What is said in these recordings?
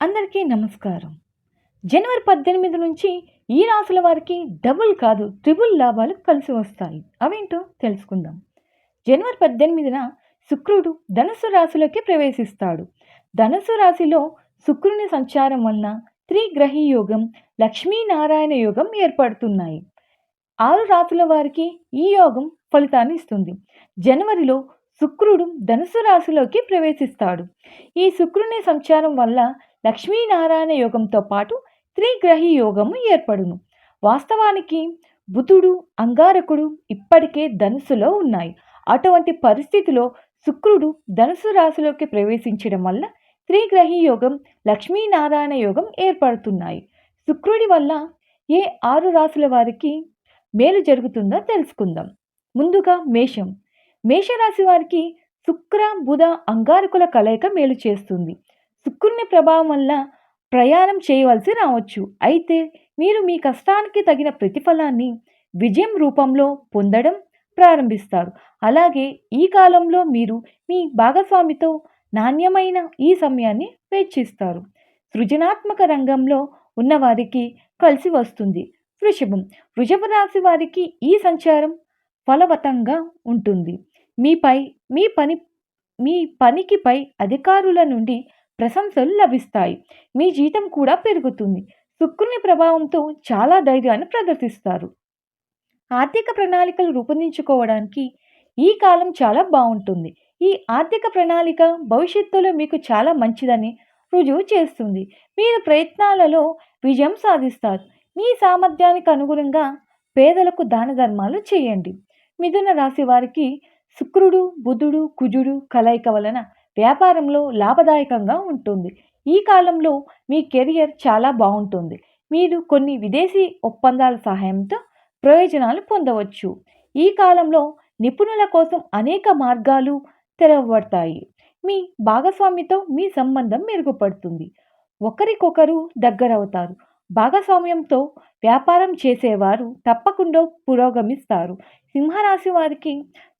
అందరికీ నమస్కారం. జనవరి పద్దెనిమిది నుంచి ఈ రాసుల వారికి డబుల్ కాదు ట్రిబుల్ లాభాలు కలిసి వస్తాయి. అవేంటో తెలుసుకుందాం. జనవరి పద్దెనిమిదిన శుక్రుడు ధనుసు రాశిలోకి ప్రవేశిస్తాడు. ధనుసు రాశిలో శుక్రుని సంచారం వలన త్రిగ్రహి యోగం లక్ష్మీనారాయణ యోగం ఏర్పడుతున్నాయి. ఆరు రాశుల వారికి ఈ యోగం ఫలితాన్ని ఇస్తుంది. జనవరిలో శుక్రుడు ధనుసు రాశిలోకి ప్రవేశిస్తాడు. ఈ శుక్రుని సంచారం వల్ల లక్ష్మీనారాయణ యోగంతో పాటు త్రిగ్రహి యోగము ఏర్పడును. వాస్తవానికి బుధుడు అంగారకుడు ఇప్పటికే ధనుసులో ఉన్నాయి. అటువంటి పరిస్థితిలో శుక్రుడు ధనుసు రాశిలోకి ప్రవేశించడం వల్ల త్రిగ్రహి యోగం లక్ష్మీనారాయణ యోగం ఏర్పడుతున్నాయి. శుక్రుడి వల్ల ఏ ఆరు రాశుల వారికి మేలు జరుగుతుందో తెలుసుకుందాం. ముందుగా మేషం. మేషరాశి వారికి శుక్ర బుధ అంగారకుల కలయిక మేలు చేస్తుంది. శుక్రుని ప్రభావం వల్ల ప్రయాణం చేయవలసి రావచ్చు. అయితే మీరు మీ కష్టానికి తగిన ప్రతిఫలాన్ని విజయం రూపంలో పొందడం ప్రారంభిస్తారు. అలాగే ఈ కాలంలో మీరు మీ భాగస్వామితో నాణ్యమైన ఈ సమయాన్ని వేచిస్తారు సృజనాత్మక రంగంలో ఉన్నవారికి కలిసి వస్తుంది. వృషభం. వృషభ రాశి వారికి ఈ సంచారం ఫలవతంగా ఉంటుంది. మీపై మీ పని మీ పనికిపై అధికారుల నుండి ప్రశంసలు లభిస్తాయి. మీ జీతం కూడా పెరుగుతుంది. శుక్రుని ప్రభావంతో చాలా ధైర్యాన్ని ప్రదర్శిస్తారు. ఆర్థిక ప్రణాళికలు రూపొందించుకోవడానికి ఈ కాలం చాలా బాగుంటుంది. ఈ ఆర్థిక ప్రణాళిక భవిష్యత్తులో మీకు చాలా మంచిదని రుజువు చేస్తుంది. మీరు ప్రయత్నాలలో విజయం సాధిస్తారు. మీ సామర్థ్యానికి అనుగుణంగా పేదలకు దాన ధర్మాలు చేయండి. మిథున రాశి వారికి శుక్రుడు బుధుడు కుజుడు కలయిక వలన వ్యాపారంలో లాభదాయకంగా ఉంటుంది. ఈ కాలంలో మీ కెరియర్ చాలా బాగుంటుంది. మీరు కొన్ని విదేశీ ఒప్పందాల సహాయంతో ప్రయోజనాలు పొందవచ్చు. ఈ కాలంలో నిపుణుల కోసం అనేక మార్గాలు తెరవబడతాయి. మీ భాగస్వామితో మీ సంబంధం మెరుగుపడుతుంది. ఒకరికొకరు దగ్గరవుతారు. భాగస్వామ్యంతో వ్యాపారం చేసేవారు తప్పకుండా పురోగమిస్తారు. సింహరాశి వారికి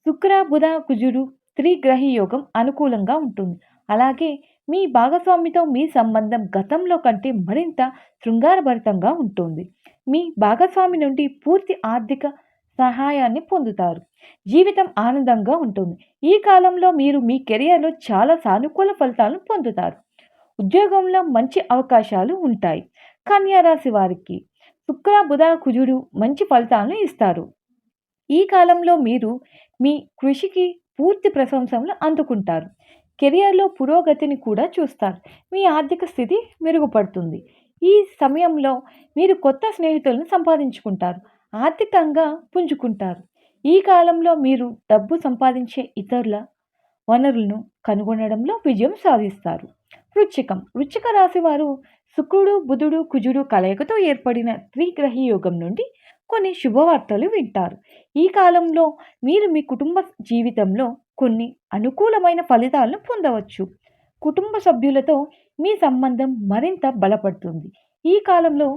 శుక్ర బుధ కుజుడు త్రిగ్రహి యోగం అనుకూలంగా ఉంటుంది. అలాగే మీ భాగస్వామితో మీ సంబంధం గతంలో కంటే మరింత శృంగారభరితంగా ఉంటుంది. మీ భాగస్వామి నుండి పూర్తి ఆర్థిక సహాయాన్ని పొందుతారు. జీవితం ఆనందంగా ఉంటుంది. ఈ కాలంలో మీరు మీ కెరియర్లో చాలా సానుకూల ఫలితాలను పొందుతారు. ఉద్యోగంలో మంచి అవకాశాలు ఉంటాయి. కన్యారాశి వారికి శుక్ర బుధ కుజుడు మంచి ఫలితాలను ఇస్తారు. ఈ కాలంలో మీరు మీ కృషికి పూర్తి ప్రశంసలు అందుకుంటారు. కెరియర్లో పురోగతిని కూడా చూస్తారు. మీ ఆర్థిక స్థితి మెరుగుపడుతుంది. ఈ సమయంలో మీరు కొత్త స్నేహితులను సంపాదించుకుంటారు. ఆర్థికంగా పుంజుకుంటారు. ఈ కాలంలో మీరు డబ్బు సంపాదించే ఇతరుల వనరులను కనుగొనడంలో విజయం సాధిస్తారు. వృచ్చికం. వృచ్చిక రాశి వారు శుక్రుడు బుధుడు కుజుడు కలయికతో ఏర్పడిన త్రిగ్రహి యోగం నుండి కొన్ని శుభవార్తలు వింటారు. ఈ కాలంలో మీరు మీ కుటుంబ జీవితంలో కొన్ని అనుకూలమైన ఫలితాలను పొందవచ్చు. కుటుంబ సభ్యులతో మీ సంబంధం మరింత బలపడుతుంది. ఈ కాలంలో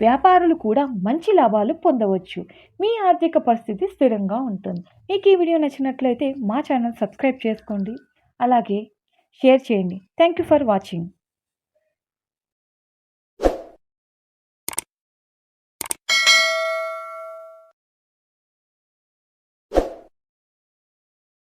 వ్యాపారులు కూడా మంచి లాభాలు పొందవచ్చు. మీ ఆర్థిక పరిస్థితి స్థిరంగా ఉంటుంది. మీకు ఈ వీడియో నచ్చినట్లయితే మా ఛానల్ సబ్స్క్రైబ్ చేసుకోండి. అలాగే షేర్ చేయండి. Thank you for watching.